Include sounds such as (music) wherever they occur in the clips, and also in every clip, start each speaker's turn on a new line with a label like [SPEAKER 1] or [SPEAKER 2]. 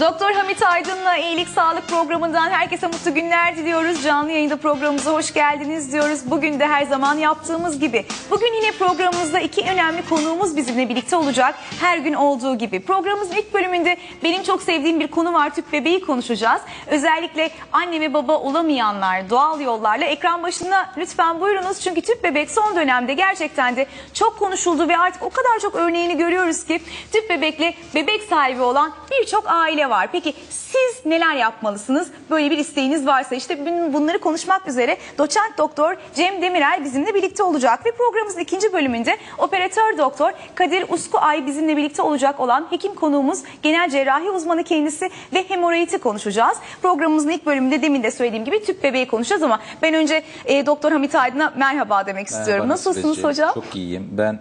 [SPEAKER 1] Doktor Hamit Aydın'la İyilik Sağlık programından herkese mutlu günler diliyoruz. Canlı yayında programımıza hoş geldiniz diyoruz. Bugün de her zaman yaptığımız gibi. Bugün yine programımızda iki önemli konuğumuz bizimle birlikte olacak. Her gün olduğu gibi. Programımızın ilk bölümünde benim çok sevdiğim bir konu var. Tüp bebeği konuşacağız. Özellikle anne ve baba olamayanlar doğal yollarla ekran başına lütfen buyurunuz. Çünkü tüp bebek son dönemde gerçekten de çok konuşuldu ve artık o kadar çok örneğini görüyoruz ki tüp bebekle bebek sahibi olan birçok aile var. Peki siz neler yapmalısınız? Böyle bir isteğiniz varsa işte bunları konuşmak üzere doçent doktor Cem Demirel bizimle birlikte olacak ve programımızın ikinci bölümünde operatör doktor Kadir Usku Ay bizimle birlikte olacak olan hekim konuğumuz genel cerrahi uzmanı kendisi ve hemoroidi konuşacağız. Programımızın ilk bölümünde demin de söylediğim gibi tüp bebeği konuşacağız ama ben önce e, Doktor Hamit Aydın'a merhaba demek istiyorum.
[SPEAKER 2] Merhaba
[SPEAKER 1] Nasılsınız hocam?
[SPEAKER 2] Çok iyiyim. Ben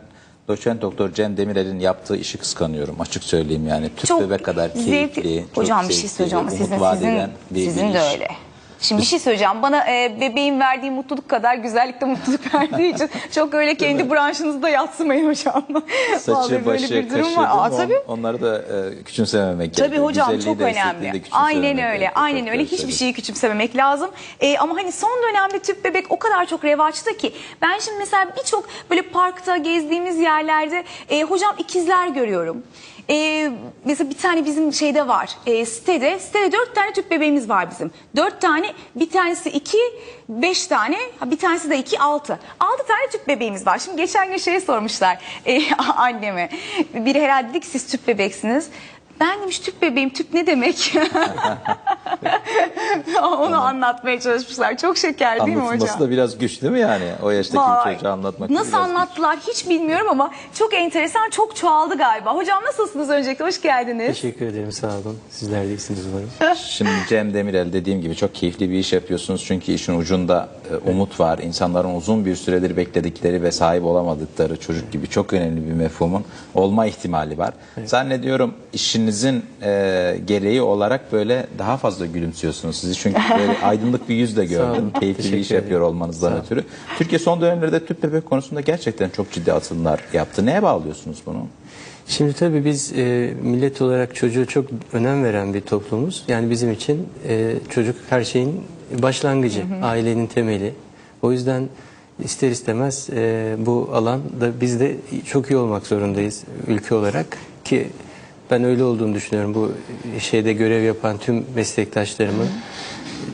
[SPEAKER 2] doçent doktor Cem Demirel'in yaptığı işi kıskanıyorum. Açık söyleyeyim yani. Tüp
[SPEAKER 1] Çok
[SPEAKER 2] bebek kadar keyifli. çok
[SPEAKER 1] Hocam bir şey söyleyeceğim sizin, sizin,
[SPEAKER 2] bir,
[SPEAKER 1] sizin
[SPEAKER 2] bir
[SPEAKER 1] de
[SPEAKER 2] iş.
[SPEAKER 1] öyle. Şimdi bir şey söyleyeceğim. Bana e, bebeğin verdiği mutluluk kadar güzellikte mutluluk (laughs) verdiği için çok öyle kendi branşınızda yatsımayın hocam. Vallahi
[SPEAKER 2] Saçı,
[SPEAKER 1] böyle
[SPEAKER 2] başı,
[SPEAKER 1] bir durum
[SPEAKER 2] kaşı,
[SPEAKER 1] var. Aa, tabii.
[SPEAKER 2] onları da e, küçümsememek
[SPEAKER 1] Tabii
[SPEAKER 2] gerekiyor.
[SPEAKER 1] hocam
[SPEAKER 2] Güzelliği
[SPEAKER 1] çok
[SPEAKER 2] de, estetliği de
[SPEAKER 1] önemli.
[SPEAKER 2] küçümsememek
[SPEAKER 1] Aynen öyle.
[SPEAKER 2] gerekiyor.
[SPEAKER 1] Aynen
[SPEAKER 2] Çok
[SPEAKER 1] öyle.
[SPEAKER 2] doğru
[SPEAKER 1] Hiçbir
[SPEAKER 2] söylüyorsun.
[SPEAKER 1] şeyi küçümsememek lazım. Ee, ama hani son dönemde tüp bebek o kadar çok revaçta ki ben şimdi mesela birçok böyle parkta gezdiğimiz yerlerde e, hocam ikizler görüyorum. E, mesela bir tane bizim şeyde var e, sitede. Sitede dört tane tüp bebeğimiz var bizim. Dört tane bir tanesi iki beş tane bir tanesi de iki altı. Altı tane tüp bebeğimiz var. Şimdi geçen gün şey sormuşlar e, (laughs) anneme. Biri herhalde dedi ki siz tüp bebeksiniz ben demiş tüp bebeğim tüp ne demek (laughs) onu anlatmaya çalışmışlar çok şeker değil mi hocam
[SPEAKER 2] Anlatılması da biraz güç değil mi yani? O yaştaki
[SPEAKER 1] Vay.
[SPEAKER 2] çocuğa anlatmak
[SPEAKER 1] Nasıl
[SPEAKER 2] biraz güç.
[SPEAKER 1] anlattılar hiç bilmiyorum ama çok enteresan çok çoğaldı galiba. Hocam nasılsınız öncelikle hoş geldiniz.
[SPEAKER 3] Teşekkür ederim sağ olun. Sizler de iyisiniz umarım. (laughs)
[SPEAKER 2] Şimdi Cem Demirel dediğim gibi çok keyifli bir iş yapıyorsunuz. Çünkü işin ucunda e, umut var. İnsanların uzun bir süredir bekledikleri ve sahip olamadıkları çocuk gibi çok önemli bir mefhumun olma ihtimali var. Zannediyorum işinizin e, gereği olarak böyle daha fazla gülümsüyorsunuz. Sizi çünkü böyle (laughs) aydınlık bir yüzle gördüm. Keyifli bir iş yapıyor olmanızdan ötürü. Türkiye son dönemlerde tüp bebek konusunda gerçekten çok ciddi atılımlar yaptı. Neye bağlıyorsunuz bunu?
[SPEAKER 3] Şimdi tabii biz e, millet olarak çocuğa çok önem veren bir toplumuz. Yani bizim için e, çocuk her şeyin başlangıcı, ailenin temeli. O yüzden ister istemez e, bu alanda biz de çok iyi olmak zorundayız ülke olarak ki ben öyle olduğunu düşünüyorum. Bu şeyde görev yapan tüm meslektaşlarımın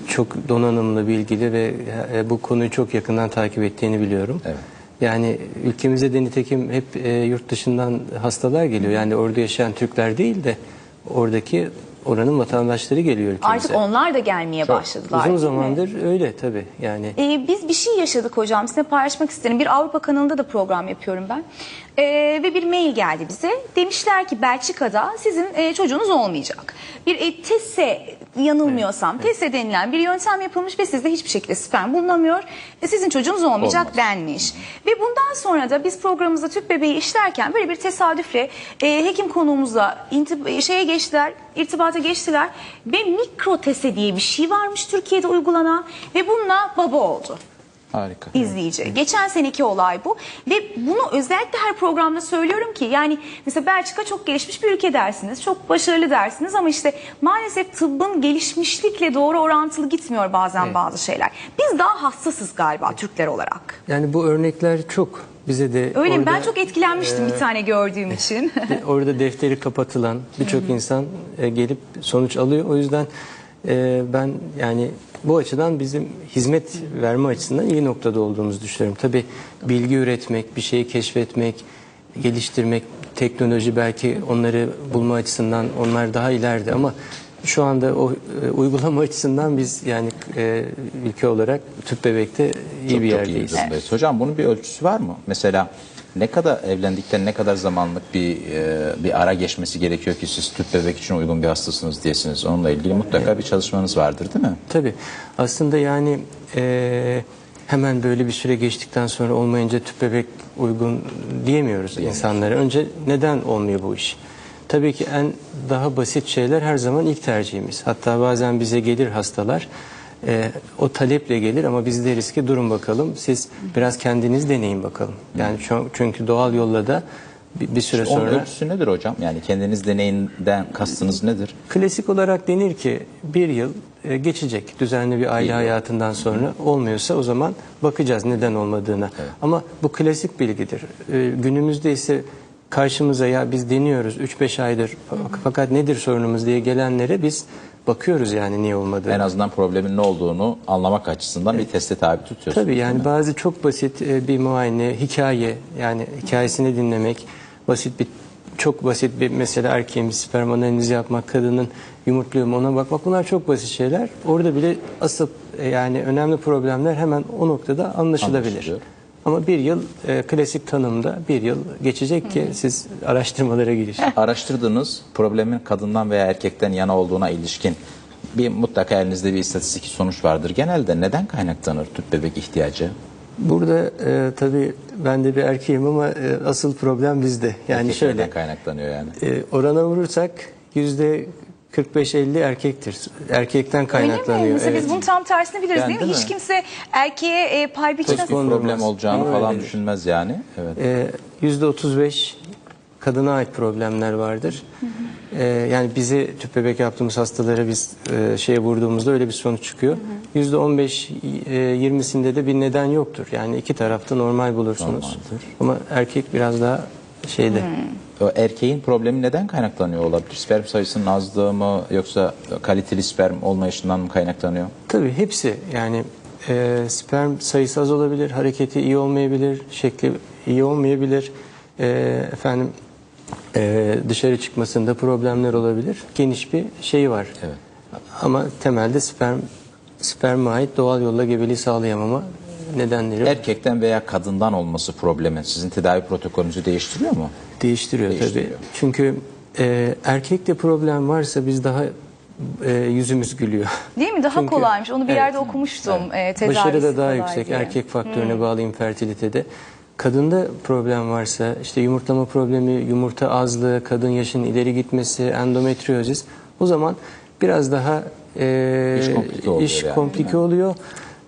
[SPEAKER 3] çok donanımlı, bilgili ve e, bu konuyu çok yakından takip ettiğini biliyorum.
[SPEAKER 2] Evet.
[SPEAKER 3] Yani ülkemize de nitekim hep e, yurt dışından hastalar geliyor. Yani orada yaşayan Türkler değil de oradaki oranın vatandaşları geliyor ülkemize.
[SPEAKER 1] Artık onlar da gelmeye başladılar.
[SPEAKER 3] Uzun
[SPEAKER 1] değil mi?
[SPEAKER 3] zamandır öyle tabii yani.
[SPEAKER 1] Ee, biz bir şey yaşadık hocam sizinle paylaşmak isterim. Bir Avrupa kanalında da program yapıyorum ben. Ee, ve bir mail geldi bize. Demişler ki Belçika'da sizin e, çocuğunuz olmayacak. Bir e, TESE yanılmıyorsam TESE denilen bir yöntem yapılmış ve sizde hiçbir şekilde sperm bulunamıyor. Ve sizin çocuğunuz olmayacak
[SPEAKER 2] Olmaz.
[SPEAKER 1] denmiş. Ve bundan sonra da biz programımızda tüp bebeği işlerken böyle bir tesadüfle e, hekim konuğumuzla şeye geçtiler, irtibata geçtiler ve mikrotese diye bir şey varmış Türkiye'de uygulanan ve bununla baba oldu
[SPEAKER 2] Harika.
[SPEAKER 1] izleyici. Geçen seneki olay bu ve bunu özellikle her programda söylüyorum ki yani mesela Belçika çok gelişmiş bir ülke dersiniz, çok başarılı dersiniz ama işte maalesef tıbbın gelişmişlikle doğru orantılı gitmiyor bazen bazı şeyler. Biz daha hassasız galiba Türkler olarak.
[SPEAKER 3] Yani bu örnekler çok bize de
[SPEAKER 1] Öyle mi? Ben
[SPEAKER 3] orada-
[SPEAKER 1] çok etkilenmiştim bir tane gördüğüm için.
[SPEAKER 3] De- (laughs) orada defteri kapatılan birçok insan e, gelip sonuç alıyor. O yüzden e, ben yani bu açıdan bizim hizmet verme açısından iyi noktada olduğumuzu düşünüyorum. Tabii bilgi üretmek, bir şeyi keşfetmek, geliştirmek, teknoloji belki onları bulma açısından onlar daha ileride ama şu anda o e, uygulama (laughs) açısından biz yani e, ülke olarak tüp bebekte iyi
[SPEAKER 2] çok,
[SPEAKER 3] bir
[SPEAKER 2] çok
[SPEAKER 3] yerdeyiz.
[SPEAKER 2] iyi durumdayız. Hocam bunun bir ölçüsü var mı? Mesela ne kadar evlendikten ne kadar zamanlık bir e, bir ara geçmesi gerekiyor ki siz tüp bebek için uygun bir hastasınız diyesiniz. Onunla ilgili mutlaka bir çalışmanız vardır değil mi?
[SPEAKER 3] Tabii. Aslında yani eee, hemen böyle bir süre geçtikten sonra olmayınca tüp bebek uygun diyemiyoruz insanlara. Önce neden olmuyor bu iş? Tabii ki en daha basit şeyler her zaman ilk tercihimiz. Hatta bazen bize gelir hastalar. eee, o taleple gelir ama biz deriz ki durun bakalım siz biraz kendiniz deneyin bakalım. Yani çünkü doğal yolla da bir, bir süre
[SPEAKER 2] Onun
[SPEAKER 3] sonra
[SPEAKER 2] ölçüsü nedir hocam? Yani kendiniz deneyinden kastınız nedir?
[SPEAKER 3] Klasik olarak denir ki bir yıl e, geçecek düzenli bir aile hayatından sonra olmuyorsa o zaman bakacağız neden olmadığına. Ama bu klasik bilgidir. E, günümüzde ise karşımıza ya biz deniyoruz 3-5 aydır fakat nedir sorunumuz diye gelenlere biz bakıyoruz yani niye olmadığını.
[SPEAKER 2] En azından problemin ne olduğunu anlamak açısından bir teste tabi tutuyorsunuz.
[SPEAKER 3] Tabii yani bazı çok basit e, bir muayene, hikaye yani hikayesini dinlemek, basit bir çok basit bir mesela erkeğin bir sperm analizi yapmak, kadının yumurtluyor mu ona bakmak bunlar çok basit şeyler. Orada bile asıl e, yani önemli problemler hemen o noktada anlaşılabilir.
[SPEAKER 2] Anlaşılıyor.
[SPEAKER 3] Ama bir yıl e, klasik tanımda bir yıl geçecek ki siz araştırmalara girişin.
[SPEAKER 2] Araştırdığınız problemin kadından veya erkekten yana olduğuna ilişkin bir mutlaka elinizde bir istatistik sonuç vardır. Genelde neden kaynaklanır tüp bebek ihtiyacı?
[SPEAKER 3] Burada e, tabii ben de bir erkeğim ama e, asıl problem bizde. Yani
[SPEAKER 2] Erkeklerden
[SPEAKER 3] şöyle
[SPEAKER 2] kaynaklanıyor yani.
[SPEAKER 3] E, orana vurursak yüzde 45-50 erkektir. Erkekten
[SPEAKER 1] Öyle
[SPEAKER 3] kaynaklanıyor.
[SPEAKER 1] mi? Mesela
[SPEAKER 3] evet.
[SPEAKER 1] biz bunun tam tersini biliriz
[SPEAKER 2] Yani
[SPEAKER 1] değil mi?
[SPEAKER 2] değil
[SPEAKER 1] Hiç
[SPEAKER 2] mi?
[SPEAKER 1] kimse erkeğe e, pay biçmez.
[SPEAKER 3] Kondurmaz.
[SPEAKER 2] problem olacağını
[SPEAKER 3] Ama
[SPEAKER 2] falan düşünmez yani. Evet.
[SPEAKER 3] E, Yüzde 35 kadına ait problemler vardır. E, yani bizi tüp bebek yaptığımız hastalara biz e, şeye vurduğumuzda öyle bir sonuç çıkıyor. Yüzde 15-20'sinde de bir neden yoktur. Yani iki tarafta normal bulursunuz.
[SPEAKER 2] Normaldir.
[SPEAKER 3] Ama erkek biraz daha şeyde.
[SPEAKER 2] Erkeğin problemi neden kaynaklanıyor olabilir? Sperm sayısının azlığı mı yoksa kaliteli sperm olmayışından mı kaynaklanıyor?
[SPEAKER 3] Tabii hepsi yani e, sperm sayısı az olabilir, hareketi iyi olmayabilir, şekli iyi olmayabilir, e, efendim e, dışarı çıkmasında problemler olabilir. Geniş bir şey var.
[SPEAKER 2] Evet.
[SPEAKER 3] Ama temelde sperm sperme ait doğal yolla gebeliği sağlayamama nedenleri
[SPEAKER 2] Erkekten veya kadından olması problemin sizin tedavi protokolünüzü değiştiriyor mu?
[SPEAKER 3] değiştiriyor,
[SPEAKER 2] Değiştiriyor.
[SPEAKER 3] tabii. Çünkü e, erkekte problem varsa biz daha e, yüzümüz gülüyor.
[SPEAKER 1] Değil mi? Daha
[SPEAKER 3] Çünkü-
[SPEAKER 1] kolaymış. Onu bir
[SPEAKER 3] Evet.
[SPEAKER 1] yerde okumuştum. E, tedavisi
[SPEAKER 3] Başarı da daha yüksek.
[SPEAKER 1] diye.
[SPEAKER 3] Erkek faktörüne bağlı infertilitede. Kadında problem varsa işte yumurtlama problemi, yumurta azlığı, kadın yaşının ileri gitmesi, endometriozis o zaman biraz daha e,
[SPEAKER 2] İş komplike oluyor
[SPEAKER 3] iş
[SPEAKER 2] yani.
[SPEAKER 3] komplike oluyor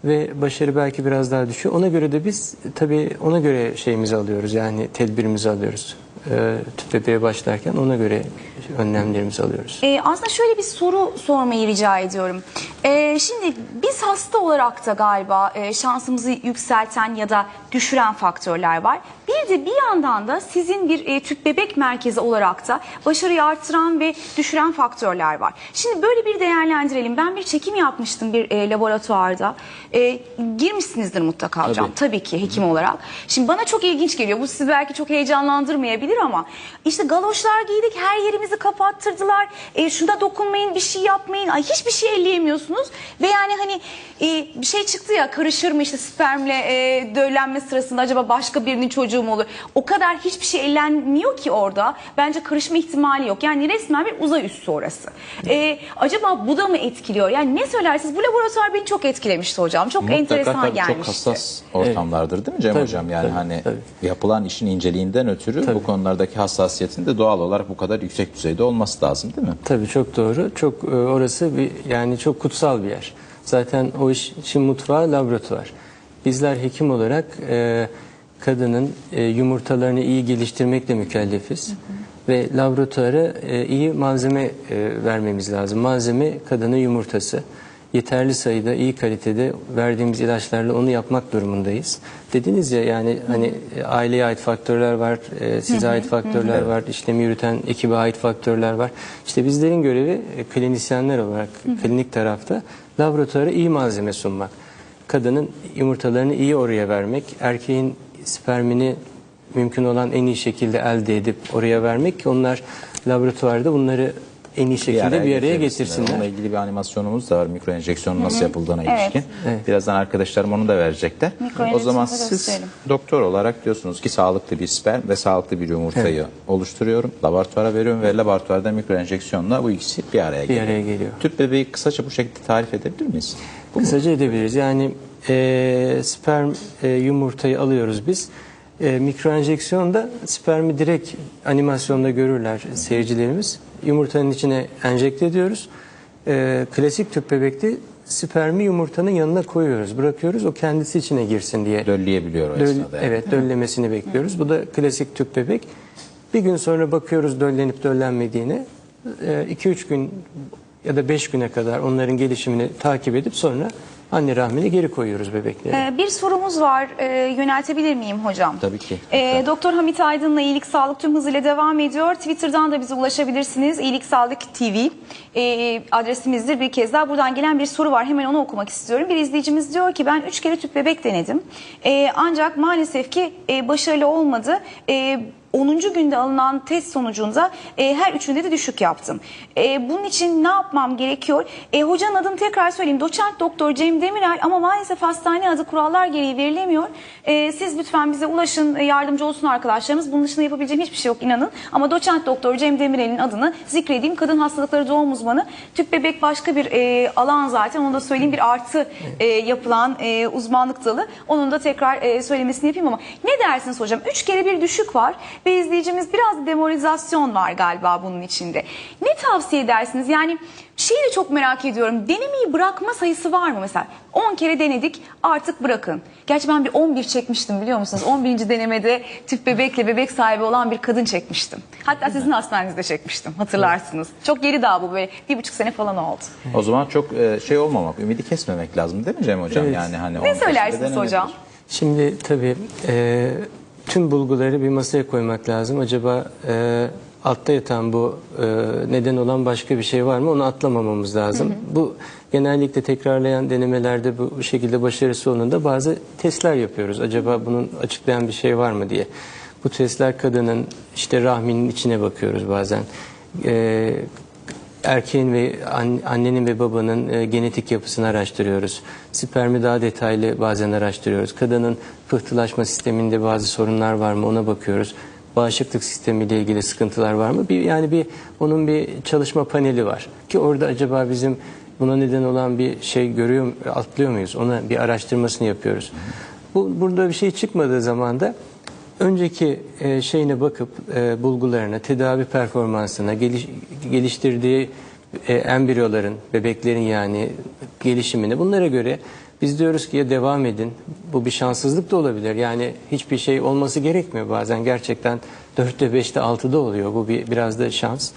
[SPEAKER 3] ve başarı belki biraz daha düşüyor. Ona göre de biz tabii ona göre şeyimizi alıyoruz yani tedbirimizi alıyoruz. E, tüp bebeğe başlarken ona göre önlemlerimizi alıyoruz.
[SPEAKER 1] Ee, aslında şöyle bir soru sormayı rica ediyorum. Ee, şimdi biz hasta olarak da galiba e, şansımızı yükselten ya da düşüren faktörler var. Bir de bir yandan da sizin bir e, tüp bebek merkezi olarak da başarıyı artıran ve düşüren faktörler var. Şimdi böyle bir değerlendirelim. Ben bir çekim yapmıştım bir e, laboratuvarda. E, girmişsinizdir mutlaka hocam.
[SPEAKER 2] Tabii.
[SPEAKER 1] Tabii ki hekim olarak. Şimdi bana çok ilginç geliyor. Bu sizi belki çok heyecanlandırmayabilir ama işte galoşlar giydik, her yerimizi kapattırdılar. E, şuna dokunmayın, bir şey yapmayın. Ay hiçbir şey elleyemiyorsunuz. Ve yani hani e, bir şey çıktı ya karışır mı işte spermle e, döllenme sırasında acaba başka birinin çocuğu mu olur? O kadar hiçbir şey ellenmiyor ki orada. Bence karışma ihtimali yok. Yani resmen bir uzay üssü orası. E, acaba bu da mı etkiliyor? Yani ne söylersiniz? Bu laboratuvar beni çok etkilemişti hocam. Çok
[SPEAKER 2] Mutlaka
[SPEAKER 1] enteresan
[SPEAKER 2] tabii
[SPEAKER 1] gelmişti.
[SPEAKER 2] çok hassas ortamlardır değil mi Cem
[SPEAKER 3] Tabii,
[SPEAKER 2] Hocam? Yani
[SPEAKER 3] tabii,
[SPEAKER 2] hani
[SPEAKER 3] tabii.
[SPEAKER 2] yapılan işin inceliğinden ötürü bu konulardaki hassasiyetin de doğal olarak bu kadar yüksek düzeyde olması lazım değil mi?
[SPEAKER 3] Tabii çok doğru. Çok e, orası bir yani çok kutsal bir yer. Zaten o iş, işin mutfağı laboratuvar. Bizler hekim olarak e, kadının e, yumurtalarını iyi geliştirmekle mükellefiz. Ve laboratuvara e, iyi malzeme e, vermemiz lazım. Malzeme kadının yumurtası. Yeterli sayıda, iyi kalitede verdiğimiz ilaçlarla onu yapmak durumundayız. Dediniz ya yani hani e, aileye ait faktörler var, e, size ait faktörler var, işlemi yürüten ekibe ait faktörler var. İşte bizlerin görevi e, klinisyenler olarak klinik tarafta laboratuvara iyi malzeme sunmak. Kadının yumurtalarını iyi oraya vermek, erkeğin spermini mümkün olan en iyi şekilde elde edip oraya vermek ki onlar laboratuvarda bunları en iyi şekilde bir araya, getirsinler.
[SPEAKER 2] Onunla ilgili bir animasyonumuz da var. Mikro enjeksiyonun nasıl yapıldığına
[SPEAKER 1] Evet.
[SPEAKER 2] ilişkin. Birazdan arkadaşlarım onu da verecekler.
[SPEAKER 1] Mikro
[SPEAKER 2] O zaman siz
[SPEAKER 1] gösterelim.
[SPEAKER 2] doktor olarak diyorsunuz ki sağlıklı bir sperm ve sağlıklı bir yumurtayı oluşturuyorum. Laboratuvara veriyorum ve laboratuvarda mikro enjeksiyonla bu ikisi bir araya geliyor.
[SPEAKER 3] araya geliyor.
[SPEAKER 2] Tüp bebeği kısaca bu şekilde tarif edebilir miyiz? Bu mu?
[SPEAKER 3] Kısaca edebiliriz. Yani e, sperm e, yumurtayı alıyoruz biz. E, mikroenjeksiyonda spermi direkt animasyonda görürler seyircilerimiz. Yumurtanın içine enjekte ediyoruz. E, klasik tüp bebekte spermi yumurtanın yanına koyuyoruz. Bırakıyoruz o kendisi içine girsin diye.
[SPEAKER 2] Dölleyebiliyor o
[SPEAKER 3] Döl-
[SPEAKER 2] esnada. yani.
[SPEAKER 3] evet döllemesini bekliyoruz. Bu da klasik tüp bebek. Bir gün sonra bakıyoruz döllenip döllenmediğine. 2-3 gün ya da 5 güne kadar onların gelişimini takip edip sonra anne rahmine geri koyuyoruz bebekleri.
[SPEAKER 1] Ee, bir sorumuz var. Ee, yöneltebilir miyim hocam?
[SPEAKER 2] Tabii ki.
[SPEAKER 1] Ee. Doktor Hamit Aydın'la İyilik Sağlık tüm hızıyla devam ediyor. Twitter'dan da bize ulaşabilirsiniz. İyilik Sağlık TV ee, adresimizdir. Bir kez daha buradan gelen bir soru var. Hemen onu okumak istiyorum. Bir izleyicimiz diyor ki ben 3 kere tüp bebek denedim. Ee, ancak maalesef ki e, başarılı olmadı. E, 10. günde alınan test sonucunda e, her üçünde de düşük yaptım. E, bunun için ne yapmam gerekiyor? E, hocanın adını tekrar söyleyeyim. Doçent Doktor Cem Demirel ama maalesef hastane adı kurallar gereği verilemiyor. E, siz lütfen bize ulaşın, e, yardımcı olsun arkadaşlarımız. Bunun dışında yapabileceğim hiçbir şey yok inanın. Ama Doçent Doktor Cem Demirel'in adını zikredeyim. Kadın hastalıkları doğum uzmanı. Tüp bebek başka bir e, alan zaten. Onu da söyleyeyim bir artı e, yapılan e, uzmanlık dalı. Onun da tekrar e, söylemesini yapayım ama ne dersiniz hocam? Üç kere bir düşük var ve izleyicimiz biraz demoralizasyon var galiba bunun içinde. Ne tavsiye edersiniz? Yani şeyi de çok merak ediyorum. Denemeyi bırakma sayısı var mı mesela? 10 kere denedik artık bırakın. Gerçi ben bir 11 çekmiştim biliyor musunuz? 11. denemede tüp bebekle bebek sahibi olan bir kadın çekmiştim. Hatta sizin hastanenizde çekmiştim hatırlarsınız. Çok geri daha bu böyle bir buçuk sene falan oldu.
[SPEAKER 2] O zaman çok e, şey olmamak, ümidi kesmemek lazım değil mi Cem Hocam?
[SPEAKER 3] Evet.
[SPEAKER 2] Yani hani
[SPEAKER 1] Ne
[SPEAKER 2] 10 yaşında
[SPEAKER 1] söylersiniz
[SPEAKER 2] denenebilir.
[SPEAKER 1] hocam?
[SPEAKER 3] Şimdi tabii e, tüm bulguları bir masaya koymak lazım. Acaba e, altta yatan bu e, neden olan başka bir şey var mı? Onu atlamamamız lazım. Bu genellikle tekrarlayan denemelerde bu, bu şekilde başarısı olduğunda bazı testler yapıyoruz. Acaba bunun açıklayan bir şey var mı diye. Bu testler kadının işte rahminin içine bakıyoruz bazen. E, erkeğin ve an- annenin ve babanın e, genetik yapısını araştırıyoruz. Spermi daha detaylı bazen araştırıyoruz. Kadının pıhtılaşma sisteminde bazı sorunlar var mı ona bakıyoruz. Bağışıklık sistemiyle ilgili sıkıntılar var mı? Bir yani bir onun bir çalışma paneli var ki orada acaba bizim buna neden olan bir şey görüyor atlıyor muyuz? Ona bir araştırmasını yapıyoruz. Bu burada bir şey çıkmadığı zaman da önceki e, şeyine bakıp e, bulgularına, tedavi performansına, geliş- geliştirdiği e, embriyoların, bebeklerin yani gelişimine bunlara göre biz diyoruz ki ya devam edin. Bu bir şanssızlık da olabilir. Yani hiçbir şey olması gerekmiyor bazen. Gerçekten 4'te 5'te 6'da oluyor. Bu bir biraz da şans.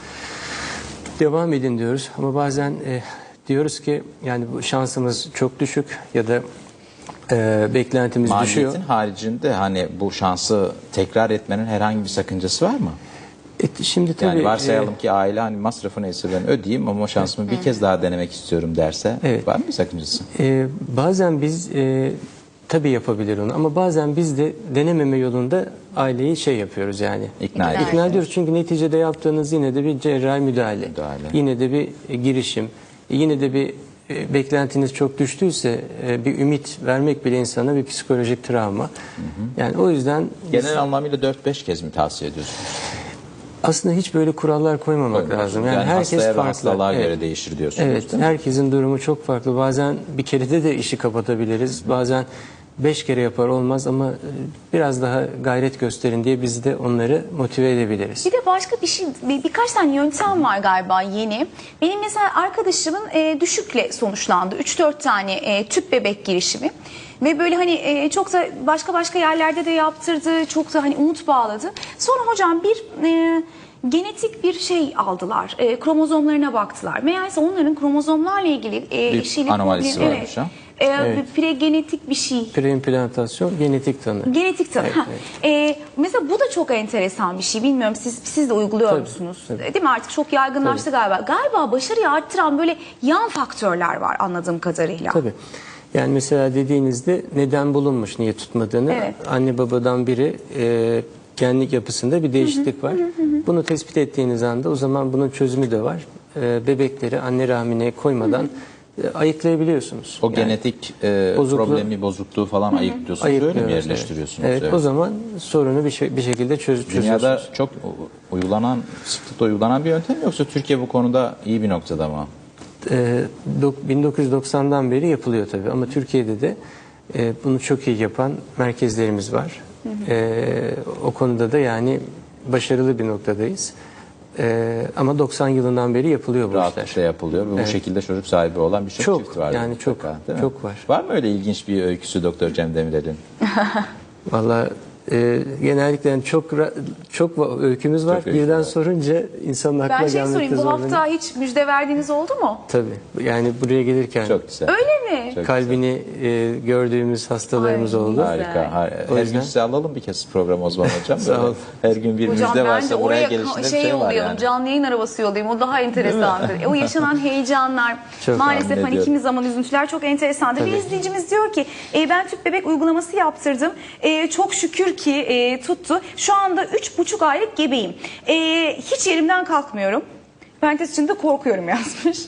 [SPEAKER 3] Devam edin diyoruz ama bazen e, diyoruz ki yani bu şansımız çok düşük ya da e, beklentimiz düşüyor.
[SPEAKER 2] Maliyetin haricinde hani bu şansı tekrar etmenin herhangi bir sakıncası var mı?
[SPEAKER 3] E, şimdi tabii
[SPEAKER 2] Yani varsayalım
[SPEAKER 3] e,
[SPEAKER 2] ki aile hani masrafı neyse ben ödeyeyim ama şansımı bir kez daha denemek istiyorum derse
[SPEAKER 3] Evet.
[SPEAKER 2] var mı bir sakıncası?
[SPEAKER 3] e, bazen biz e, tabii yapabilir onu ama bazen biz de denememe yolunda aileyi şey yapıyoruz yani.
[SPEAKER 2] İkna
[SPEAKER 1] İkna
[SPEAKER 2] ediyor.
[SPEAKER 3] İkna ediyoruz çünkü neticede yaptığınız yine de bir cerrahi müdahale.
[SPEAKER 2] Müdahale.
[SPEAKER 3] Yine de bir girişim. Yine de bir e, beklentiniz çok düştüyse e, bir ümit vermek bile insana bir psikolojik travma. Yani o yüzden biz
[SPEAKER 2] Genel anlamıyla 4-5 kez mi tavsiye ediyorsunuz?
[SPEAKER 3] aslında hiç böyle kurallar koymamak lazım. Yani, herkes
[SPEAKER 2] hastaya ve
[SPEAKER 3] farklı.
[SPEAKER 2] hastalığa
[SPEAKER 3] Evet.
[SPEAKER 2] göre değişir diyorsunuz
[SPEAKER 3] Evet, herkesin durumu çok farklı. Bazen bir kerede de işi kapatabiliriz. Bazen beş kere yapar olmaz ama e, biraz daha gayret gösterin diye biz de onları motive edebiliriz.
[SPEAKER 1] Bir de başka bir şey, bir, birkaç tane yöntem var galiba yeni. Benim mesela arkadaşımın e, düşükle sonuçlandı. 3-4 tane e, tüp bebek girişimi. Ve böyle hani e, çok da başka başka yerlerde de yaptırdı. Çok da hani umut bağladı. Sonra hocam bir e, genetik bir şey aldılar. E, kromozomlarına baktılar. Meğerse onların kromozomlarla ilgili e,
[SPEAKER 2] Bir
[SPEAKER 1] eşiyle
[SPEAKER 2] anomalisi varmış ha?
[SPEAKER 1] E,
[SPEAKER 3] Evet.
[SPEAKER 1] pregenetik bir şey.
[SPEAKER 3] Preimplantasyon genetik tanı.
[SPEAKER 1] Genetik tanı.
[SPEAKER 3] Evet,
[SPEAKER 1] Ha.
[SPEAKER 3] evet.
[SPEAKER 1] Ee, mesela bu da çok enteresan bir şey. Bilmiyorum siz siz de uyguluyor
[SPEAKER 3] Tabii,
[SPEAKER 1] musunuz?
[SPEAKER 3] tabii.
[SPEAKER 1] Değil mi? Artık çok yaygınlaştı galiba. Galiba başarıyı arttıran böyle yan faktörler var anladığım kadarıyla.
[SPEAKER 3] Tabii. Yani mesela dediğinizde neden bulunmuş niye tutmadığını
[SPEAKER 1] Evet.
[SPEAKER 3] anne babadan biri e, genlik yapısında bir değişiklik var. Bunu tespit ettiğiniz anda o zaman bunun çözümü de var. E, bebekleri anne rahmine koymadan e, ayıklayabiliyorsunuz.
[SPEAKER 2] O
[SPEAKER 3] Yani
[SPEAKER 2] genetik e,
[SPEAKER 3] Bozukluğu-
[SPEAKER 2] problemi, bozukluğu falan ayıklıyorsunuz. Öyle mi
[SPEAKER 3] ayıklıyoruz,
[SPEAKER 2] yerleştiriyorsunuz?
[SPEAKER 3] Evet, evet o zaman sorunu bir, şey, bir şekilde çöz,
[SPEAKER 2] Dünyada
[SPEAKER 3] çözüyorsunuz.
[SPEAKER 2] çok u- uygulanan, sıklıkla uygulanan bir yöntem yoksa Türkiye bu konuda iyi bir noktada mı?
[SPEAKER 3] Dok- 1990'dan beri yapılıyor tabii ama Türkiye'de de e, bunu çok iyi yapan merkezlerimiz var. Ee, o konuda da yani başarılı bir noktadayız. Ee, ama 90 yılından beri yapılıyor bu işler.
[SPEAKER 2] Rahatlıkla yapılıyor ve bu
[SPEAKER 3] Evet.
[SPEAKER 2] şekilde çocuk sahibi olan birçok
[SPEAKER 3] Çok,
[SPEAKER 2] çift var.
[SPEAKER 3] yani çok,
[SPEAKER 2] mutlaka,
[SPEAKER 3] çok var.
[SPEAKER 2] Var mı öyle ilginç bir öyküsü Doktor Cem Demirel'in?
[SPEAKER 3] Valla (laughs) e, genellikle yani çok çok öykümüz var.
[SPEAKER 2] Çok öykü
[SPEAKER 3] Birden
[SPEAKER 2] var.
[SPEAKER 3] sorunca insanın aklına
[SPEAKER 1] Ben şey
[SPEAKER 3] gelmekte
[SPEAKER 1] sorayım bu
[SPEAKER 3] zorlanıyor.
[SPEAKER 1] hafta hiç müjde verdiğiniz oldu mu?
[SPEAKER 3] Tabii. Yani buraya gelirken
[SPEAKER 2] Çok güzel.
[SPEAKER 1] Öyle mi?
[SPEAKER 2] Çok
[SPEAKER 3] kalbini e, gördüğümüz hastalarımız
[SPEAKER 1] Ay,
[SPEAKER 3] oldu.
[SPEAKER 2] Harika. har-
[SPEAKER 3] O
[SPEAKER 2] Her
[SPEAKER 3] yüzden-
[SPEAKER 2] gün size alalım bir kez program Osman Hocam. (laughs)
[SPEAKER 3] Sağ
[SPEAKER 2] Böyle
[SPEAKER 3] ol.
[SPEAKER 2] Her gün bir
[SPEAKER 1] Hocam
[SPEAKER 2] müjde varsa buraya
[SPEAKER 1] oraya
[SPEAKER 2] gelişinde bir
[SPEAKER 1] şey,
[SPEAKER 2] şey var
[SPEAKER 1] yollayalım,
[SPEAKER 2] yani.
[SPEAKER 1] canlı yayın arabası yollayayım. O daha enteresandır. E, (laughs) o yaşanan heyecanlar,
[SPEAKER 3] Çok
[SPEAKER 1] maalesef hani
[SPEAKER 2] ediyorum.
[SPEAKER 1] kimi zaman üzüntüler çok enteresandır. Bir
[SPEAKER 3] Tabii.
[SPEAKER 1] izleyicimiz diyor ki e, ben tüp bebek uygulaması yaptırdım. E, çok şükür ki e, tuttu. Şu anda üç buçuk aylık gebeyim. E, hiç yerimden kalkmıyorum. Parantez içinde korkuyorum (laughs) yazmış.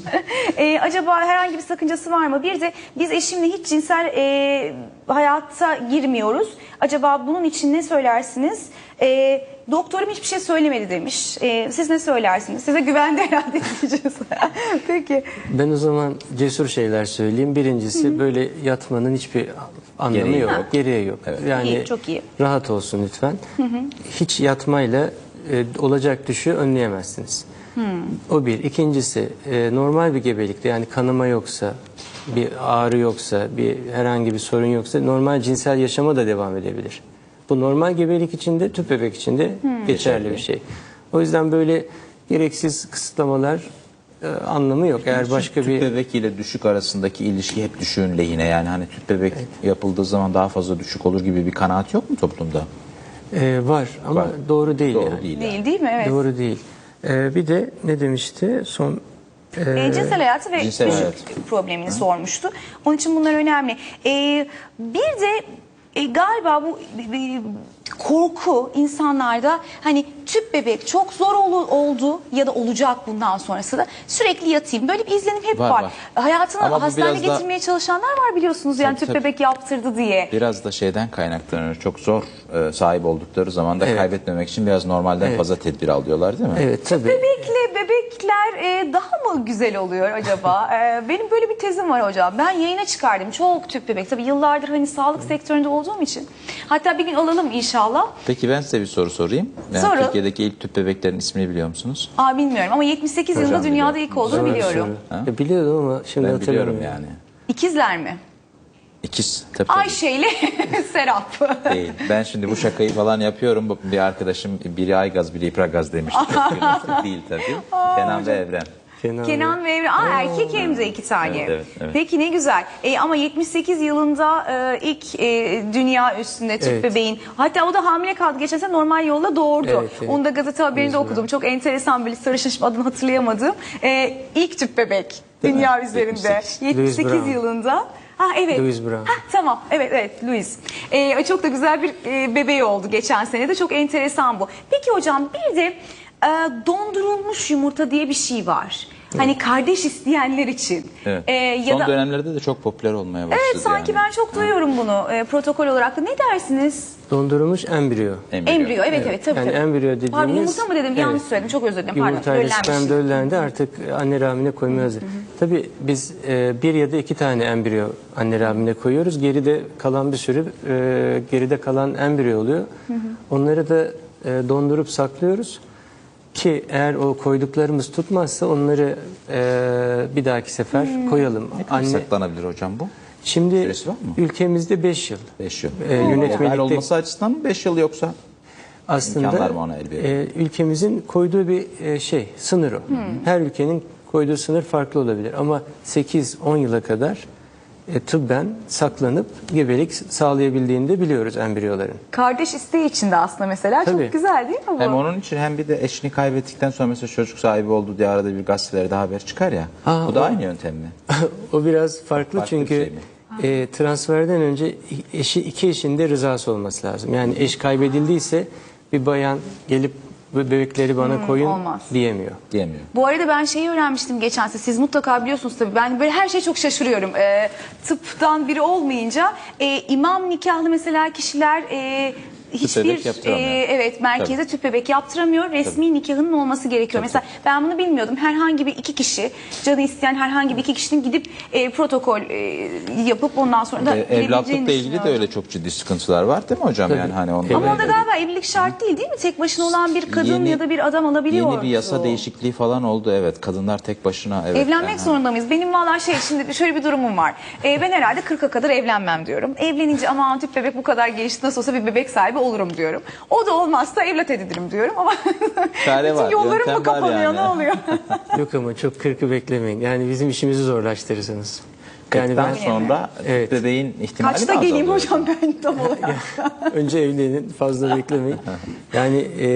[SPEAKER 1] E, acaba herhangi bir sakıncası var mı? Bir de biz eşimle hiç cinsel e, hayata girmiyoruz. Acaba bunun için ne söylersiniz? E, doktorum hiçbir şey söylemedi demiş. E, siz ne söylersiniz? Size güvende herhalde (laughs) diyeceğiz. Peki.
[SPEAKER 3] Ben o zaman cesur şeyler söyleyeyim. Birincisi böyle yatmanın hiçbir anlamı
[SPEAKER 2] Gereği
[SPEAKER 3] yok.
[SPEAKER 2] yok.
[SPEAKER 3] Gereği yok. Yani
[SPEAKER 1] İyi, çok iyi.
[SPEAKER 3] rahat olsun lütfen. Hiç yatmayla e, olacak düşü önleyemezsiniz. O bir. İkincisi e, normal bir gebelikte yani kanama yoksa, bir ağrı yoksa, bir herhangi bir sorun yoksa normal cinsel yaşama da devam edebilir. Bu normal gebelik içinde, tüp bebek içinde geçerli bir şey. O yüzden böyle gereksiz kısıtlamalar e, anlamı yok. Eğer başka
[SPEAKER 2] tüp
[SPEAKER 3] bir
[SPEAKER 2] bebek ile düşük arasındaki ilişki hep düşüğün lehine yani hani tüp bebek yapıldığı zaman daha fazla düşük olur gibi bir kanaat yok mu toplumda?
[SPEAKER 3] e, var ama
[SPEAKER 2] Var.
[SPEAKER 3] doğru değil
[SPEAKER 2] Doğru
[SPEAKER 3] yani.
[SPEAKER 2] değil. yani.
[SPEAKER 1] Değil değil mi? Evet.
[SPEAKER 3] Doğru değil. E, bir de ne demişti son e,
[SPEAKER 1] E, cinsel hayatı ve
[SPEAKER 2] cinsel
[SPEAKER 1] düşük
[SPEAKER 2] hayat.
[SPEAKER 1] problemini sormuştu. Onun için bunlar önemli. E, bir de e, galiba bu e, e, korku insanlarda hani tüp bebek çok zor olu- oldu ya da olacak bundan sonrası da sürekli yatayım. Böyle bir izlenim hep var.
[SPEAKER 2] Var, var.
[SPEAKER 1] Hayatını
[SPEAKER 2] Ama bu
[SPEAKER 1] hastaneye
[SPEAKER 2] biraz da-
[SPEAKER 1] getirmeye çalışanlar var biliyorsunuz yani
[SPEAKER 2] Tabii,
[SPEAKER 1] tüp
[SPEAKER 2] tabii.
[SPEAKER 1] bebek yaptırdı diye.
[SPEAKER 2] Biraz da şeyden kaynaklanıyor. Çok zor e, sahip oldukları zaman da
[SPEAKER 3] Evet.
[SPEAKER 2] kaybetmemek için biraz normalden
[SPEAKER 3] Evet.
[SPEAKER 2] fazla tedbir alıyorlar değil mi?
[SPEAKER 3] evet tabii.
[SPEAKER 1] Bebekle bebekler e, daha mı güzel oluyor acaba? (laughs) E, benim böyle bir tezim var hocam. Ben yayına çıkardım çok tüp bebek. Tabii yıllardır hani sağlık sektöründe olduğum için. Hatta bir gün alalım inşallah.
[SPEAKER 2] Peki ben size bir soru sorayım. Yani
[SPEAKER 1] Sorun.
[SPEAKER 2] Türkiye'deki ilk tüp bebeklerin ismini biliyor musunuz?
[SPEAKER 1] Aa bilmiyorum ama 78 yılında
[SPEAKER 2] Hocam
[SPEAKER 1] dünyada
[SPEAKER 2] biliyor.
[SPEAKER 1] ilk olduğunu biliyorum.
[SPEAKER 3] soru.
[SPEAKER 2] Ha?
[SPEAKER 3] Ya biliyordum ama şimdi
[SPEAKER 2] Ben
[SPEAKER 3] hatırlamıyorum.
[SPEAKER 2] biliyorum yani.
[SPEAKER 1] İkizler mi?
[SPEAKER 2] İkiz. Tabii, tabii.
[SPEAKER 1] Ayşe ile (laughs) Serap.
[SPEAKER 2] Değil. Ben şimdi bu şakayı falan yapıyorum. Bir arkadaşım biri Aygaz biri İpragaz demişti. (laughs) Değil tabii. Kenan ve Evren.
[SPEAKER 3] Kenan,
[SPEAKER 1] Kenan ve Evren. Aa, erkek hem de iki tane.
[SPEAKER 2] Evet, evet, evet.
[SPEAKER 1] Peki ne güzel. E, ama 78 yılında e, ilk e, dünya üstünde tüp
[SPEAKER 3] Evet.
[SPEAKER 1] bebeğin. Hatta o da hamile kaldı. Geçen sene normal yolla doğurdu.
[SPEAKER 3] Evet, evet.
[SPEAKER 1] Onu da gazete haberinde okudum. Çok enteresan böyle sarışın adını hatırlayamadım. E, ilk tüp bebek
[SPEAKER 2] Değil mi?
[SPEAKER 1] dünya üzerinde.
[SPEAKER 2] 78.
[SPEAKER 1] 78
[SPEAKER 3] Louis Brown.
[SPEAKER 1] yılında. Ha evet.
[SPEAKER 3] Louis Brown.
[SPEAKER 1] Ha, tamam. Evet evet Louis. E, çok da güzel bir e, bebeği oldu geçen sene de. Çok enteresan bu. Peki hocam bir de e, dondurulmuş yumurta diye bir şey var. Hani kardeş isteyenler için.
[SPEAKER 2] Evet.
[SPEAKER 1] E, ya
[SPEAKER 2] Son
[SPEAKER 1] da
[SPEAKER 2] dönemlerde de çok popüler olmaya başladı.
[SPEAKER 1] Evet sanki
[SPEAKER 2] yani.
[SPEAKER 1] ben çok duyuyorum bunu e, protokol olarak da. Ne dersiniz?
[SPEAKER 3] Dondurulmuş embriyo.
[SPEAKER 1] Embriyo evet evet, tabii
[SPEAKER 3] Yani
[SPEAKER 1] tabii.
[SPEAKER 3] embriyo dediğimiz...
[SPEAKER 1] Pardon yumurta mı dedim
[SPEAKER 3] Evet.
[SPEAKER 1] yanlış söyledim çok özür dilerim pardon.
[SPEAKER 3] Yumurtayla
[SPEAKER 1] döllenmiş.
[SPEAKER 3] sperm döllendi artık anne rahmine koymaya hazır. Tabii biz e, bir ya da iki tane embriyo anne rahmine koyuyoruz. Geride kalan bir sürü e, geride kalan embriyo oluyor. Onları da e, dondurup saklıyoruz. Ki eğer o koyduklarımız tutmazsa onları e, bir dahaki sefer koyalım.
[SPEAKER 2] Ne kadar
[SPEAKER 3] Anne
[SPEAKER 2] saklanabilir hocam bu?
[SPEAKER 3] şimdi ülkemizde 5 yıl.
[SPEAKER 2] 5 yıl.
[SPEAKER 3] Ee, yönetmelikte-
[SPEAKER 2] olması açısından mı 5 yıl yoksa?
[SPEAKER 3] Aslında
[SPEAKER 2] mı ona
[SPEAKER 3] e, ülkemizin koyduğu bir e, şey, sınır o. Her ülkenin koyduğu sınır farklı olabilir ama 8-10 yıla kadar e, tıbben saklanıp gebelik sağlayabildiğini de biliyoruz embriyoların.
[SPEAKER 1] Kardeş isteği için de aslında mesela
[SPEAKER 3] Tabii.
[SPEAKER 1] çok güzel değil mi bu?
[SPEAKER 2] Hem onun için hem bir de eşini kaybettikten sonra mesela çocuk sahibi oldu diye arada bir gazetelerde haber çıkar ya.
[SPEAKER 3] Aa,
[SPEAKER 2] bu da
[SPEAKER 3] o-
[SPEAKER 2] aynı yöntem mi? (laughs)
[SPEAKER 3] o biraz farklı,
[SPEAKER 2] Farklı bir
[SPEAKER 3] çünkü
[SPEAKER 2] şey
[SPEAKER 3] e, transferden önce eşi iki eşin de rızası olması lazım. Yani eş kaybedildiyse bir bayan gelip bu bebekleri bana koyun
[SPEAKER 1] olmaz.
[SPEAKER 3] diyemiyor.
[SPEAKER 2] Diyemiyor.
[SPEAKER 1] Bu arada ben şeyi öğrenmiştim geçen sene. Siz mutlaka biliyorsunuz tabii. Ben böyle her şeye çok şaşırıyorum. Ee, tıptan biri olmayınca e, imam nikahlı mesela kişiler e, hiçbir e, evet merkeze tüp bebek yaptıramıyor. Resmi nikahının olması gerekiyor. mesela ben bunu bilmiyordum. Herhangi bir iki kişi canı isteyen herhangi bir iki kişinin gidip e, protokol e, yapıp ondan sonra da
[SPEAKER 2] E, evlatlıkla ilgili de öyle çok ciddi sıkıntılar var değil mi hocam? Yani hani onda
[SPEAKER 1] Ama
[SPEAKER 2] da-
[SPEAKER 1] orada galiba evlilik şart değil değil mi? Tek başına olan bir kadın
[SPEAKER 2] Yeni-
[SPEAKER 1] ya da bir adam alabiliyor.
[SPEAKER 2] Yeni bir yasa değişikliği falan oldu evet. Kadınlar tek başına evet.
[SPEAKER 1] Evlenmek
[SPEAKER 2] yani-
[SPEAKER 1] zorunda mıyız? Benim valla şey şimdi şöyle bir durumum var. Ee, ben herhalde 40'a kadar evlenmem diyorum. Evlenince aman tüp bebek bu kadar gelişti nasıl olsa bir bebek sahibi olurum diyorum. O da olmazsa evlat edinirim diyorum ama (laughs)
[SPEAKER 2] Çare
[SPEAKER 1] bütün
[SPEAKER 2] var,
[SPEAKER 1] yollarım
[SPEAKER 2] yöntem
[SPEAKER 1] mı
[SPEAKER 2] var
[SPEAKER 1] kapanıyor
[SPEAKER 2] yani.
[SPEAKER 1] ne oluyor? (laughs)
[SPEAKER 3] Yok ama çok kırkı beklemeyin. Yani bizim işimizi zorlaştırırsınız. Yani ben
[SPEAKER 2] sonra
[SPEAKER 3] Evet.
[SPEAKER 2] bebeğin ihtimali
[SPEAKER 1] Kaçta
[SPEAKER 2] mi
[SPEAKER 1] geleyim hocam ben tam olarak?
[SPEAKER 3] önce evlenin fazla beklemeyin. (laughs) Yani e,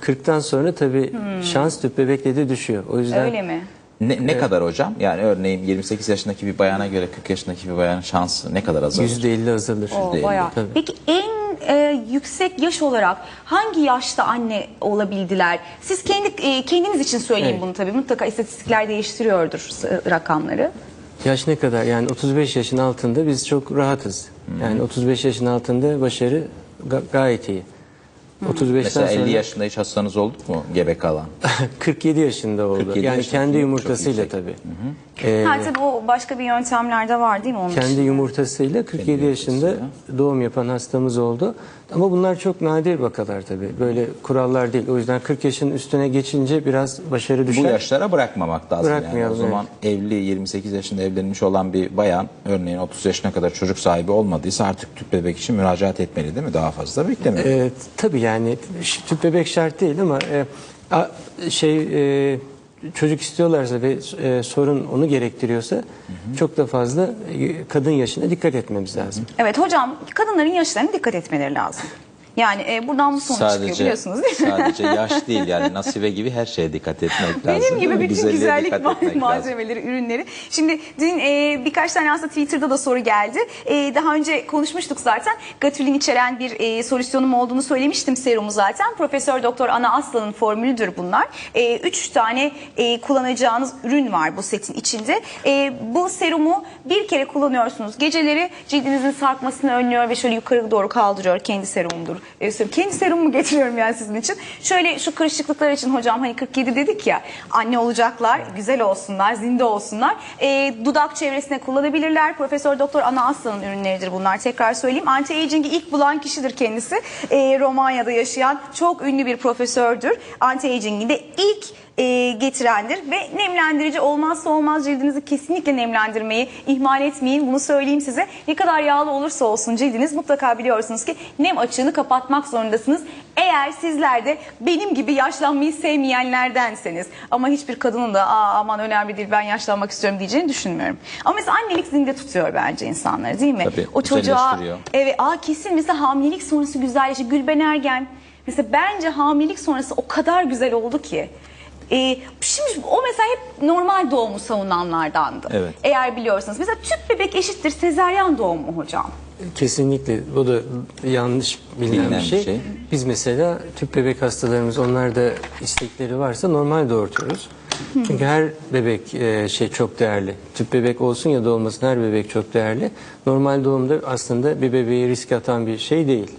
[SPEAKER 3] 40'tan sonra tabii şans tüp bebekle de düşüyor. O yüzden
[SPEAKER 1] Hmm. Öyle mi?
[SPEAKER 2] Ne, ne kadar hocam? Yani örneğin 28 yaşındaki bir bayana göre 40 yaşındaki bir bayanın şansı ne kadar azalır?
[SPEAKER 3] %50 azalır.
[SPEAKER 1] O
[SPEAKER 2] Değil,
[SPEAKER 1] bayağı.
[SPEAKER 3] tabii.
[SPEAKER 1] Peki en e, yüksek yaş olarak hangi yaşta anne olabildiler? Siz kendi e, kendiniz için söyleyin
[SPEAKER 3] Evet.
[SPEAKER 1] bunu tabii. Mutlaka istatistikler değiştiriyordur s- rakamları.
[SPEAKER 3] Yaş ne kadar? Yani 35 yaşın altında biz çok rahatız. Yani 35 yaşın altında başarı ga- gayet iyi. 35'ten
[SPEAKER 2] Mesela 50
[SPEAKER 3] sonra
[SPEAKER 2] yaşında hiç hastanız oldu mu gebe kalan? (laughs)
[SPEAKER 3] 47 yaşında oldu.
[SPEAKER 2] 47
[SPEAKER 3] yani
[SPEAKER 2] yaşında
[SPEAKER 3] kendi yumurtasıyla tabii. Ee,
[SPEAKER 1] ha tabii o başka bir yöntemlerde var değil mi onun
[SPEAKER 3] kendi
[SPEAKER 1] için?
[SPEAKER 3] yumurtasıyla 47 yaşında doğum yapan hastamız oldu. Ama bunlar çok nadir vakalar tabii. Böyle kurallar değil. O yüzden 40 yaşın üstüne geçince biraz başarı düşer.
[SPEAKER 2] Bu yaşlara bırakmamak lazım yani. O zaman evli 28 yaşında evlenmiş olan bir bayan örneğin 30 yaşına kadar çocuk sahibi olmadıysa artık tüp bebek için müracaat etmeli değil mi? Daha fazla beklemiyor.
[SPEAKER 3] Ee, tabii yani tüp bebek şart değil ama e, a- şey e, çocuk istiyorlarsa ve e, sorun onu gerektiriyorsa çok da fazla e, kadın yaşına dikkat etmemiz lazım.
[SPEAKER 1] Evet hocam kadınların yaşlarına dikkat etmeleri lazım. Yani e, buradan bu sonuç çıkıyor
[SPEAKER 2] sadece
[SPEAKER 1] biliyorsunuz değil mi?
[SPEAKER 2] sadece yaş (laughs) değil yani nasibe gibi her şeye dikkat etmek lazım.
[SPEAKER 1] Benim gibi bütün
[SPEAKER 2] Güzelliğe
[SPEAKER 1] güzellik
[SPEAKER 2] dikkat
[SPEAKER 1] ma-
[SPEAKER 2] etmek lazım.
[SPEAKER 1] malzemeleri, ürünleri. Şimdi dün e, birkaç tane aslında Twitter'da da soru geldi. E, daha önce konuşmuştuk zaten. Gatülin içeren bir e, solüsyonum olduğunu söylemiştim serumu zaten. Profesör Doktor Ana Aslan'ın formülüdür bunlar. E, üç tane e, kullanacağınız ürün var bu setin içinde. E, bu serumu bir kere kullanıyorsunuz. Geceleri cildinizin sarkmasını önlüyor ve şöyle yukarı doğru kaldırıyor. Kendi serumumdur. E, serum- kendi serumumu getiriyorum yani sizin için. Şöyle şu kırışıklıklar için hocam hani 47 dedik ya anne olacaklar, güzel olsunlar, zinde olsunlar. E, dudak çevresine kullanabilirler. Profesör Doktor Ana Aslan'ın ürünleridir bunlar. Tekrar söyleyeyim. Anti-aging'i ilk bulan kişidir kendisi. E, Romanya'da yaşayan çok ünlü bir profesördür. Anti-aging'i de ilk e, getirendir ve nemlendirici olmazsa olmaz cildinizi kesinlikle nemlendirmeyi ihmal etmeyin. Bunu söyleyeyim size. Ne kadar yağlı olursa olsun cildiniz mutlaka biliyorsunuz ki nem açığını kapatmak zorundasınız. Eğer sizler de benim gibi yaşlanmayı sevmeyenlerdenseniz ama hiçbir kadının da Aa, aman önemli değil ben yaşlanmak istiyorum diyeceğini düşünmüyorum. Ama mesela annelik zinde tutuyor bence insanları değil mi?
[SPEAKER 2] Tabii,
[SPEAKER 1] o çocuğa evet aa kesin mesela hamilelik sonrası güzelleşti. Gülben Ergen mesela bence hamilelik sonrası o kadar güzel oldu ki. Ee, şimdi o mesela hep normal doğumu savunanlardandı.
[SPEAKER 2] Evet.
[SPEAKER 1] Eğer biliyorsanız. Mesela tüp bebek eşittir sezaryen doğum mu hocam?
[SPEAKER 3] Kesinlikle bu da yanlış bilinen,
[SPEAKER 2] Bilinen
[SPEAKER 3] bir
[SPEAKER 2] bir
[SPEAKER 3] şey.
[SPEAKER 2] şey.
[SPEAKER 3] Biz mesela tüp bebek hastalarımız onlar da istekleri varsa normal doğurtuyoruz. Çünkü her bebek e, şey çok değerli. Tüp bebek olsun ya da olmasın her bebek çok değerli. Normal doğumda aslında bir bebeği riske atan bir şey değil.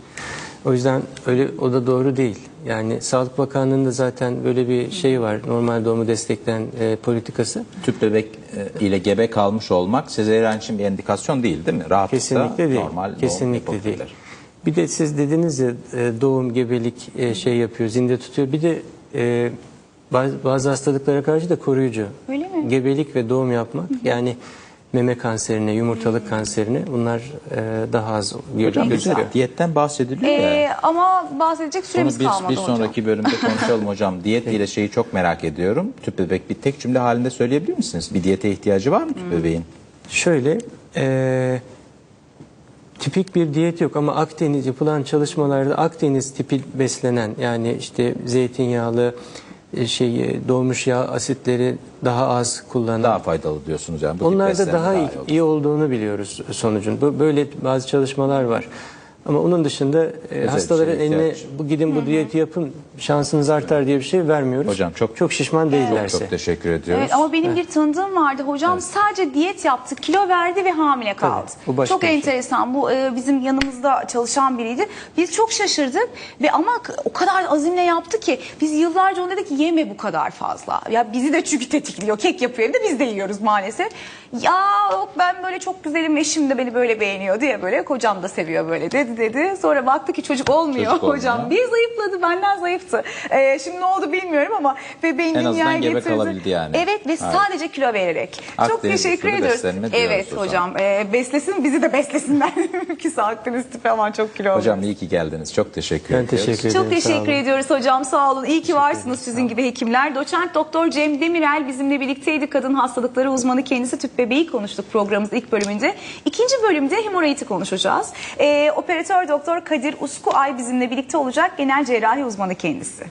[SPEAKER 3] O yüzden öyle o da doğru değil. Yani Sağlık Bakanlığı'nda zaten böyle bir şey var. Normal doğumu destekleyen e, politikası.
[SPEAKER 2] Tüp bebek e, ile gebe kalmış olmak sezaryen için bir endikasyon değil değil mi? Rahatlıkla
[SPEAKER 3] Kesinlikle değil.
[SPEAKER 2] normal doğum
[SPEAKER 3] Kesinlikle değil.
[SPEAKER 2] yapabilirler.
[SPEAKER 3] Bir de siz dediniz ya e, doğum gebelik e, şey yapıyor, zinde tutuyor. Bir de e, bazı, bazı hastalıklara karşı da koruyucu.
[SPEAKER 1] Öyle mi?
[SPEAKER 3] Gebelik ve doğum yapmak yani meme kanserine, yumurtalık kanserine bunlar e, daha az gö-
[SPEAKER 2] Hocam güzel. Diyetten bahsediliyor ya.
[SPEAKER 1] Ee, ama bahsedecek süremiz
[SPEAKER 2] bir,
[SPEAKER 1] kalmadı
[SPEAKER 2] bir
[SPEAKER 1] hocam.
[SPEAKER 2] sonraki bölümde (laughs) konuşalım hocam. Diyet ile şeyi çok merak ediyorum. Tüp bebek bir tek cümle halinde söyleyebilir misiniz? Bir diyete ihtiyacı var mı tüp bebeğin?
[SPEAKER 3] Şöyle e, tipik bir diyet yok ama Akdeniz yapılan çalışmalarda Akdeniz tipi beslenen yani işte zeytinyağlı e, şey doğmuş yağ asitleri daha az kullanan
[SPEAKER 2] Daha faydalı diyorsunuz yani. Bu tip
[SPEAKER 3] Onlarda
[SPEAKER 2] beslenme
[SPEAKER 3] daha iyi,
[SPEAKER 2] iyi
[SPEAKER 3] olduğunu biliyoruz sonucun. Böyle bazı çalışmalar var. Ama onun dışında e, hastaların eline bu gidin bu diyeti yapın şansınız artar diye bir şey vermiyoruz.
[SPEAKER 2] Hocam çok-
[SPEAKER 3] çok şişman değillerse.
[SPEAKER 2] Çok teşekkür ediyoruz.
[SPEAKER 1] Evet ama benim bir tanıdığım vardı hocam sadece diyet yaptı kilo verdi ve hamile kaldı.
[SPEAKER 3] bu başka
[SPEAKER 1] çok
[SPEAKER 3] şey.
[SPEAKER 1] enteresan bu e, bizim yanımızda çalışan biriydi. Biz çok şaşırdık ve ama o kadar azimle yaptı ki biz yıllarca ona dedik ki yeme bu kadar fazla. Ya bizi de çünkü tetikliyor kek yapıyor evde biz de yiyoruz maalesef. Ya yok ben böyle çok güzelim eşim de beni böyle beğeniyor diye böyle kocam da seviyor böyle dedi. Dedi. Sonra baktı ki çocuk olmuyor
[SPEAKER 2] Çocuk olmuyor.
[SPEAKER 1] hocam. Bir zayıfladı benden zayıftı. Ee, şimdi ne oldu bilmiyorum ama bebeğin
[SPEAKER 2] En azından
[SPEAKER 1] dünyaya
[SPEAKER 2] gebe
[SPEAKER 1] getirdi.
[SPEAKER 2] kalabildi yani.
[SPEAKER 1] Evet ve
[SPEAKER 2] Evet.
[SPEAKER 1] sadece kilo vererek. Çok
[SPEAKER 2] Akdeniz
[SPEAKER 1] teşekkür
[SPEAKER 2] usulü
[SPEAKER 1] ediyoruz. Evet hocam e, beslesin bizi de beslesinler. Mümkünse Akdeniz tipi aman çok kilo
[SPEAKER 2] Hocam
[SPEAKER 1] oluyoruz.
[SPEAKER 2] iyi ki geldiniz. Çok teşekkür
[SPEAKER 3] Ben
[SPEAKER 2] ediyoruz.
[SPEAKER 3] teşekkür ederim.
[SPEAKER 1] Çok teşekkür ediyoruz hocam sağ olun. İyi ki varsınız sizin gibi hekimler. Doçent Doktor Cem Demirel bizimle birlikteydi. Kadın hastalıkları uzmanı kendisi tüp bebeği konuştuk programımızın ilk bölümünde. İkinci bölümde hemoroidi konuşacağız. Ee, operatör Doktor Kadir Uskuay bizimle birlikte olacak. Genel cerrahi uzmanı kendisi.